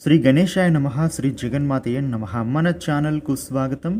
శ్రీ గణేశాయ నమ శ్రీ జగన్మాతయ్య నమ. మన ఛానల్కు స్వాగతం.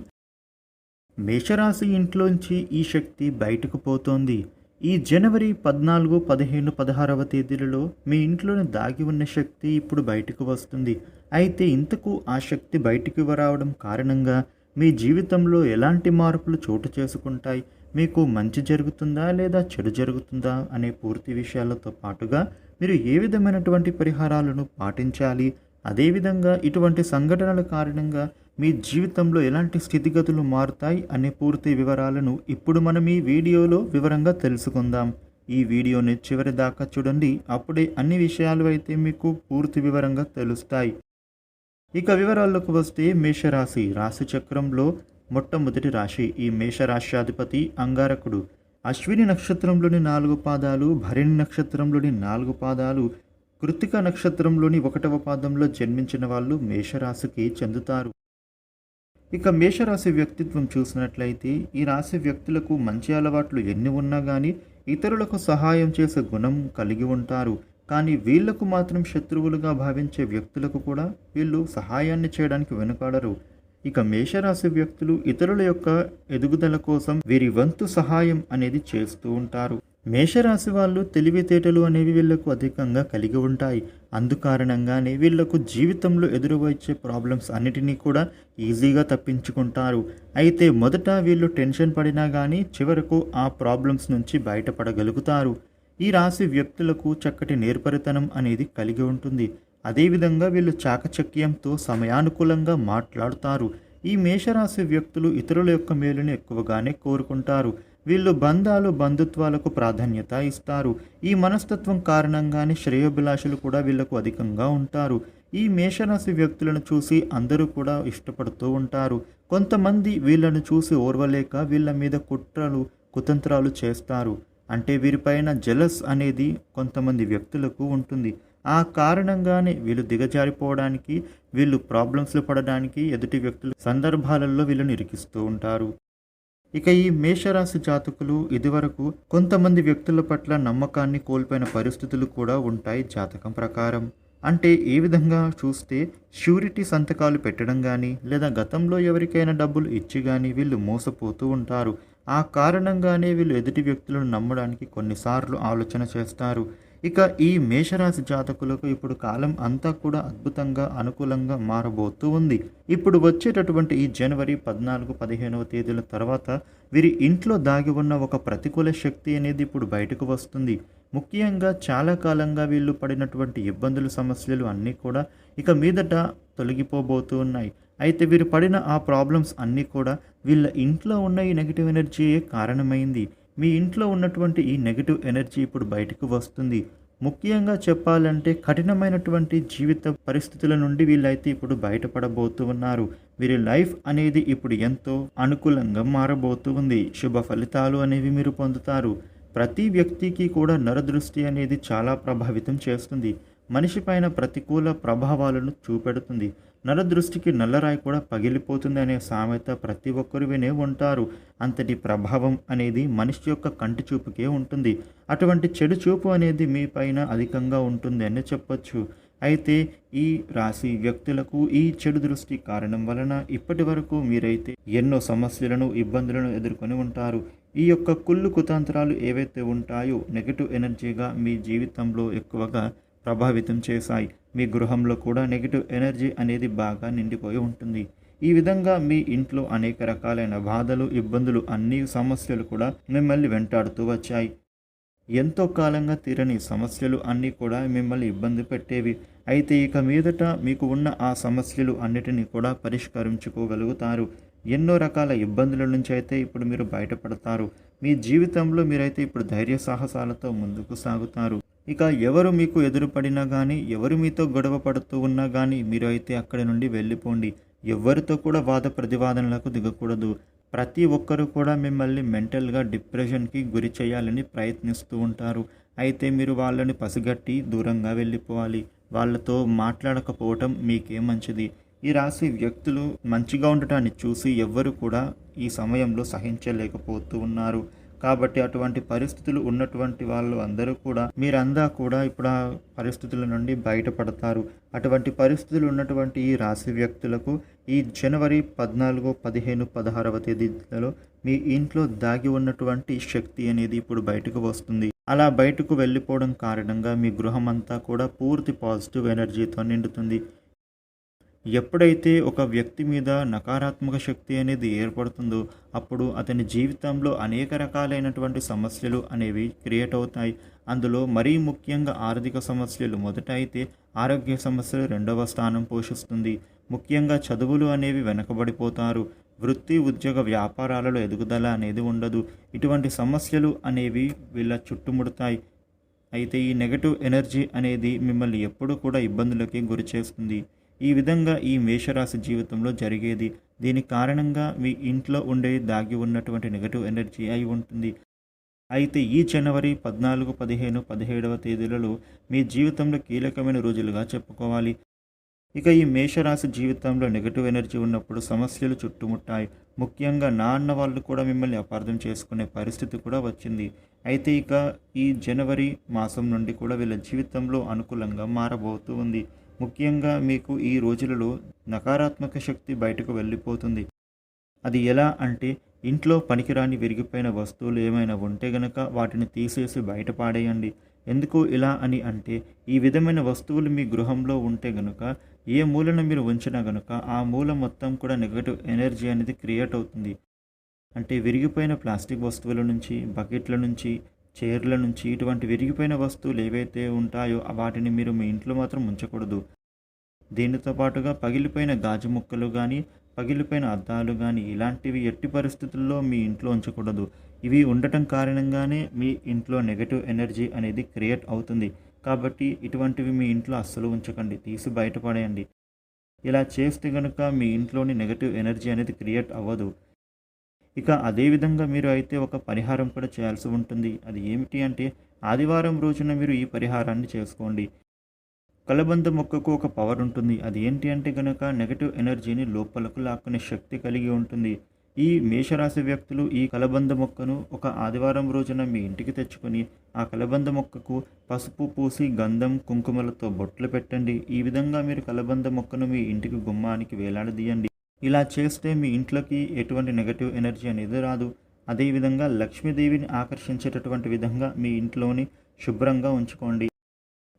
మేషరాశి ఇంట్లోంచి ఈ శక్తి బయటకు పోతోంది. ఈ జనవరి పద్నాలుగు పదిహేను పదహారవ తేదీలలో మీ ఇంట్లోని దాగి ఉన్న శక్తి ఇప్పుడు బయటకు వస్తుంది. అయితే ఇంతకు ఆ శక్తి బయటికి రావడం కారణంగా మీ జీవితంలో ఎలాంటి మార్పులు చోటు చేసుకుంటాయి? మీకు మంచి జరుగుతుందా లేదా చెడు జరుగుతుందా అనే పూర్తి విషయాలతో పాటుగా మీరు ఏ విధమైనటువంటి పరిహారాలను పాటించాలి? అదేవిధంగా ఇటువంటి సంఘటనల కారణంగా మీ జీవితంలో ఎలాంటి స్థితిగతులు మారుతాయి అనే పూర్తి వివరాలను ఇప్పుడు మనం ఈ వీడియోలో వివరంగా తెలుసుకుందాం. ఈ వీడియోని చివరి దాకా చూడండి. అప్పుడే అన్ని విషయాలు అయితే మీకు పూర్తి వివరంగా తెలుస్తాయి. ఇక వివరాల్లోకి వస్తే మేషరాశి. రాశి చక్రంలో మొట్టమొదటి రాశి. ఈ మేషరాశ్యాధిపతి అంగారకుడు. అశ్విని నక్షత్రంలోని నాలుగు పాదాలు భరిణి నక్షత్రంలోని నాలుగు పాదాలు కృతిక నక్షత్రంలోని ఒకటవ పాదంలో జన్మించిన వాళ్ళు మేషరాశికి చెందుతారు. ఇక మేషరాశి వ్యక్తిత్వం చూసినట్లయితే ఈ రాశి వ్యక్తులకు మంచి అలవాట్లు ఎన్ని ఉన్నా కానీ ఇతరులకు సహాయం చేసే గుణం కలిగి ఉంటారు. కానీ వీళ్ళకు మాత్రం శత్రువులుగా భావించే వ్యక్తులకు కూడా వీళ్ళు సహాయాన్ని చేయడానికి వెనుకాడరు. ఇక మేషరాశి వ్యక్తులు ఇతరుల యొక్క ఎదుగుదల కోసం వీరి వంతు సహాయం అనేది చేస్తూ ఉంటారు. మేషరాశి వాళ్ళు తెలివితేటలు అనేవి వీళ్ళకు అధికంగా కలిగి ఉంటాయి. అందుకారణంగానే వీళ్ళకు జీవితంలో ఎదురువచ్చే ప్రాబ్లమ్స్ అన్నిటినీ కూడా ఈజీగా తప్పించుకుంటారు. అయితే మొదట వీళ్ళు టెన్షన్ పడినా కానీ చివరకు ఆ ప్రాబ్లమ్స్ నుంచి బయటపడగలుగుతారు. ఈ రాశి వ్యక్తులకు చక్కటి నేర్పరితనం అనేది కలిగి ఉంటుంది. అదేవిధంగా వీళ్ళు చాకచక్యంతో సమయానుకూలంగా మాట్లాడుతారు. ఈ మేషరాశి వ్యక్తులు ఇతరుల యొక్క మేలుని ఎక్కువగానే కోరుకుంటారు. వీళ్ళు బంధాలు బంధుత్వాలకు ప్రాధాన్యత ఇస్తారు. ఈ మనస్తత్వం కారణంగానే శ్రేయోభిలాషులు కూడా వీళ్ళకు అధికంగా ఉంటారు. ఈ మేషరాశి వ్యక్తులను చూసి అందరూ కూడా ఇష్టపడుతూ ఉంటారు. కొంతమంది వీళ్ళను చూసి ఓర్వలేక వీళ్ళ మీద కుట్రలు కుతంత్రాలు చేస్తారు. అంటే వీరిపైన జలస్ అనేది కొంతమంది వ్యక్తులకు ఉంటుంది. ఆ కారణంగానే వీళ్ళు దిగజారిపోవడానికి వీళ్ళు ప్రాబ్లమ్స్లు పడడానికి ఎదుటి వ్యక్తులు సందర్భాలలో వీళ్ళని ఇరికిస్తూ ఉంటారు. ఇక ఈ మేషరాశి జాతకులు ఇదివరకు కొంతమంది వ్యక్తుల పట్ల నమ్మకాన్ని కోల్పోయిన పరిస్థితులు కూడా ఉంటాయి జాతకం ప్రకారం. అంటే ఏ విధంగా చూస్తే ష్యూరిటీ సంతకాలు పెట్టడం కానీ లేదా గతంలో ఎవరికైనా డబ్బులు ఇచ్చి కానీ వీళ్ళు మోసపోతూ ఉంటారు. ఆ కారణంగానే వీళ్ళు ఎదుటి వ్యక్తులను నమ్మడానికి కొన్నిసార్లు ఆలోచన చేస్తారు. ఇక ఈ మేషరాశి జాతకులకు ఇప్పుడు కాలం అంతా కూడా అద్భుతంగా అనుకూలంగా మారబోతూ ఉంది. ఇప్పుడు వచ్చేటటువంటి ఈ జనవరి పద్నాలుగు పదిహేనవ తేదీల తర్వాత వీరి ఇంట్లో దాగి ఉన్న ఒక ప్రతికూల శక్తి అనేది ఇప్పుడు బయటకు వస్తుంది. ముఖ్యంగా చాలా కాలంగా వీళ్ళు పడినటువంటి ఇబ్బందులు సమస్యలు అన్నీ కూడా ఇక మీదట తొలగిపోబోతూ ఉన్నాయి. అయితే వీరు పడిన ఆ ప్రాబ్లమ్స్ అన్నీ కూడా వీళ్ళ ఇంట్లో ఉన్న ఈ నెగిటివ్ ఎనర్జీయే కారణమైంది. మీ ఇంట్లో ఉన్నటువంటి ఈ నెగిటివ్ ఎనర్జీ ఇప్పుడు బయటకు వస్తుంది. ముఖ్యంగా చెప్పాలంటే కఠినమైనటువంటి జీవిత పరిస్థితుల నుండి వీళ్ళైతే ఇప్పుడు బయటపడబోతూ ఉన్నారు. వీరి లైఫ్ అనేది ఇప్పుడు ఎంతో అనుకూలంగా మారబోతూ ఉంది. శుభ ఫలితాలు అనేవి మీరు పొందుతారు. ప్రతి వ్యక్తికి కూడా నరదృష్టి అనేది చాలా ప్రభావితం చేస్తుంది. మనిషి పైన ప్రతికూల ప్రభావాలను చూపెడుతుంది. నరదృష్టికి నల్లరాయి కూడా పగిలిపోతుంది అనే సామెత ప్రతి ఒక్కరు వినే ఉంటారు. అంతటి ప్రభావం అనేది మనిషి యొక్క కంటి చూపుకే ఉంటుంది. అటువంటి చెడు చూపు అనేది మీ పైన అధికంగా ఉంటుంది అని చెప్పొచ్చు. అయితే ఈ రాశి వ్యక్తులకు ఈ చెడు దృష్టి కారణం వలన ఇప్పటి వరకు మీరైతే ఎన్నో సమస్యలను ఇబ్బందులను ఎదుర్కొని ఉంటారు. ఈ యొక్క కుళ్ళు కుతంత్రాలు ఏవైతే ఉంటాయో నెగటివ్ ఎనర్జీగా మీ జీవితంలో ఎక్కువగా ప్రభావితం చేశాయి. మీ గృహంలో కూడా నెగిటివ్ ఎనర్జీ అనేది బాగా నిండిపోయి ఉంటుంది. ఈ విధంగా మీ ఇంట్లో అనేక రకాలైన బాధలు ఇబ్బందులు అన్ని సమస్యలు కూడా మిమ్మల్ని వెంటాడుతూ వచ్చాయి. ఎంతో కాలంగా తీరని సమస్యలు అన్నీ కూడా మిమ్మల్ని ఇబ్బంది పెట్టేవి. అయితే ఇక మీదట మీకు ఉన్న ఆ సమస్యలు అన్నిటినీ కూడా పరిష్కరించుకోగలుగుతారు. ఎన్నో రకాల ఇబ్బందుల నుంచి అయితే ఇప్పుడు మీరు బయటపడతారు. మీ జీవితంలో మీరైతే ఇప్పుడు ధైర్య సాహసాలతో ముందుకు సాగుతారు. ఇక ఎవరు మీకు ఎదురుపడినా కానీ ఎవరు మీతో గొడవ పడుతూ ఉన్నా కానీ మీరు అయితే అక్కడి నుండి వెళ్ళిపోండి. ఎవరితో కూడా వాద ప్రతివాదనలకు దిగకూడదు. ప్రతి ఒక్కరూ కూడా మిమ్మల్ని మెంటల్గా డిప్రెషన్కి గురి చేయాలని ప్రయత్నిస్తూ ఉంటారు. అయితే మీరు వాళ్ళని పసిగట్టి దూరంగా వెళ్ళిపోవాలి. వాళ్ళతో మాట్లాడకపోవటం మీకే మంచిది. ఈ రాశి వ్యక్తులు మంచిగా ఉండటాన్ని చూసి ఎవ్వరు కూడా ఈ సమయంలో సహించలేకపోతూ ఉన్నారు. కాబట్టి అటువంటి పరిస్థితులు ఉన్నటువంటి వాళ్ళు అందరూ కూడా మీరందా కూడా ఇప్పుడు ఆ పరిస్థితుల నుండి బయటపడతారు. అటువంటి పరిస్థితులు ఉన్నటువంటి ఈ రాశి వ్యక్తులకు ఈ జనవరి పద్నాలుగు పదిహేను పదహారవ తేదీలలో మీ ఇంట్లో దాగి ఉన్నటువంటి శక్తి అనేది ఇప్పుడు బయటకు వస్తుంది. అలా బయటకు వెళ్ళిపోవడం కారణంగా మీ గృహం అంతా కూడా పూర్తి పాజిటివ్ ఎనర్జీతో నిండుతుంది. ఎప్పుడైతే ఒక వ్యక్తి మీద నకారాత్మక శక్తి అనేది ఏర్పడుతుందో అప్పుడు అతని జీవితంలో అనేక రకాలైనటువంటి సమస్యలు అనేవి క్రియేట్ అవుతాయి. అందులో మరీ ముఖ్యంగా ఆర్థిక సమస్యలు. మొదట అయితే ఆరోగ్య సమస్యలు రెండవ స్థానం పోషిస్తుంది. ముఖ్యంగా చదువులు అనేవి వెనకబడిపోతారు. వృత్తి ఉద్యోగ వ్యాపారాలలో ఎదుగుదల అనేది ఉండదు. ఇటువంటి సమస్యలు అనేవి వీళ్ళ చుట్టుముడతాయి. అయితే ఈ నెగటివ్ ఎనర్జీ అనేది మిమ్మల్ని ఎప్పుడూ కూడా ఇబ్బందులకి గురి చేస్తుంది. ఈ విధంగా ఈ మేషరాశి జీవితంలో జరిగేది. దీని కారణంగా మీ ఇంట్లో ఉండే దాగి ఉన్నటువంటి నెగటివ్ ఎనర్జీ అయి ఉంటుంది. అయితే ఈ జనవరి పద్నాలుగు పదిహేను పదిహేడవ తేదీలలో మీ జీవితంలో కీలకమైన రోజులుగా చెప్పుకోవాలి. ఇక ఈ మేషరాశి జీవితంలో నెగటివ్ ఎనర్జీ ఉన్నప్పుడు సమస్యలు చుట్టుముట్టాయి. ముఖ్యంగా నాన్న వాళ్ళు కూడా మిమ్మల్ని అపార్థం చేసుకునే పరిస్థితి కూడా వచ్చింది. అయితే ఇక ఈ జనవరి మాసం నుండి కూడా వీళ్ళ జీవితంలో అనుకూలంగా మారబోతూ ఉంది. ముఖ్యంగా మీకు ఈ రోజులలో నకారాత్మక శక్తి బయటకు వెళ్ళిపోతుంది. అది ఎలా అంటే ఇంట్లో పనికిరాని విరిగిపోయిన వస్తువులు ఏమైనా ఉంటే గనక వాటిని తీసేసి బయట పాడేయండి. ఎందుకు ఇలా అని అంటే ఈ విధమైన వస్తువులు మీ గృహంలో ఉంటే గనుక ఏ మూలన మీరు ఉంచినా గనుక ఆ మూల మొత్తం కూడా నెగటివ్ ఎనర్జీ అనేది క్రియేట్ అవుతుంది. అంటే విరిగిపోయిన ప్లాస్టిక్ వస్తువుల నుంచి బకెట్ల నుంచి చీరల నుంచి ఇటువంటి విరిగిపోయిన వస్తువులు ఏవైతే ఉంటాయో వాటిని మీరు మీ ఇంట్లో మాత్రం ఉంచకూడదు. దీనితో పాటుగా పగిలిపోయిన గాజు ముక్కలు కానీ పగిలిపోయిన అద్దాలు కానీ ఇలాంటివి ఎట్టి పరిస్థితుల్లో మీ ఇంట్లో ఉంచకూడదు. ఇవి ఉండటం కారణంగానే మీ ఇంట్లో నెగటివ్ ఎనర్జీ అనేది క్రియేట్ అవుతుంది. కాబట్టి ఇటువంటివి మీ ఇంట్లో అస్సలు ఉంచకండి. తీసి బయటపడేయండి ఇలా చేస్తే కనుక మీ ఇంట్లోని నెగటివ్ ఎనర్జీ అనేది క్రియేట్ అవ్వదు. ఇక అదేవిధంగా మీరు అయితే ఒక పరిహారం కూడా చేయాల్సి ఉంటుంది. అది ఏమిటి అంటే ఆదివారం రోజున మీరు ఈ పరిహారాన్ని చేసుకోండి. కలబంద మొక్కకు ఒక పవర్ ఉంటుంది. అది ఏంటి అంటే కనుక నెగటివ్ ఎనర్జీని లోపలకు లాక్కునే శక్తి కలిగి ఉంటుంది. ఈ మేషరాశి వ్యక్తులు ఈ కలబంద మొక్కను ఒక ఆదివారం రోజున మీ ఇంటికి తెచ్చుకొని ఆ కలబంద మొక్కకు పసుపు పూసి గంధం కుంకుమలతో బొట్లు పెట్టండి. ఈ విధంగా మీరు కలబంద మొక్కను మీ ఇంటికి గుమ్మానికి వేలాడదీయండి. ఇలా చేస్తే మీ ఇంట్లోకి ఎటువంటి నెగటివ్ ఎనర్జీ అనేది రాదు. అదేవిధంగా లక్ష్మీదేవిని ఆకర్షించేటటువంటి విధంగా మీ ఇంట్లోని శుభ్రంగా ఉంచుకోండి.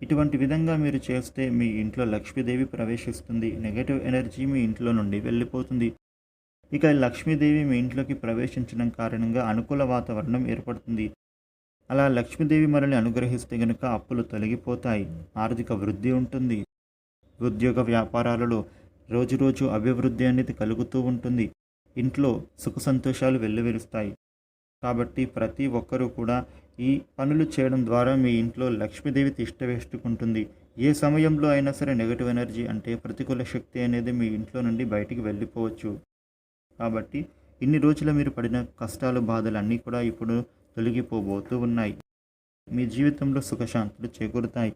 ఇటువంటి విధంగా మీరు చేస్తే మీ ఇంట్లో లక్ష్మీదేవి ప్రవేశిస్తుంది. నెగటివ్ ఎనర్జీ మీ ఇంట్లో నుండి వెళ్ళిపోతుంది. ఇక లక్ష్మీదేవి మీ ఇంట్లోకి ప్రవేశించడం కారణంగా అనుకూల వాతావరణం ఏర్పడుతుంది. అలా లక్ష్మీదేవి మనల్ని అనుగ్రహిస్తే గనుక అప్పులు తొలగిపోతాయి. ఆర్థిక వృద్ధి ఉంటుంది. ఉద్యోగ వ్యాపారాలలో రోజురోజు అభివృద్ధి అనేది కలుగుతూ ఉంటుంది. ఇంట్లో సుఖ సంతోషాలు వెల్లువెలుస్తాయి. కాబట్టి ప్రతి ఒక్కరూ కూడా ఈ పనులు చేయడం ద్వారా మీ ఇంట్లో లక్ష్మీదేవి తిష్ట వేసుకుంటుంది. ఏ సమయంలో అయినా సరే నెగటివ్ ఎనర్జీ అంటే ప్రతికూల శక్తి అనేది మీ ఇంట్లో నుండి బయటికి వెళ్ళిపోవచ్చు. కాబట్టి ఇన్ని రోజులు మీరు పడిన కష్టాలు బాధలు అన్నీ కూడా ఇప్పుడు తొలగిపోబోతూ ఉన్నాయి. మీ జీవితంలో సుఖశాంతులు చేకూరుతాయి.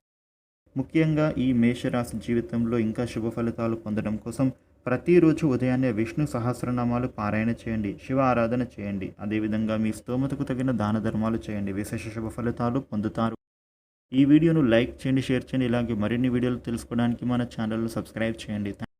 ముఖ్యంగా ఈ మేషరాశి జీవితంలో ఇంకా శుభ ఫలితాలు పొందడం కోసం ప్రతిరోజు ఉదయాన్నే విష్ణు సహస్రనామాలు పారాయణ చేయండి శివ ఆరాధన చేయండి అదేవిధంగా మీ స్తోమతకు తగిన దాన ధర్మాలు చేయండి విశేష శుభ ఫలితాలు పొందుతారు. ఈ వీడియోను లైక్ చేయండి షేర్ చేయండి ఇలాగే మరిన్ని వీడియోలు తెలుసుకోవడానికి మన ఛానల్ను సబ్స్క్రైబ్ చేయండి.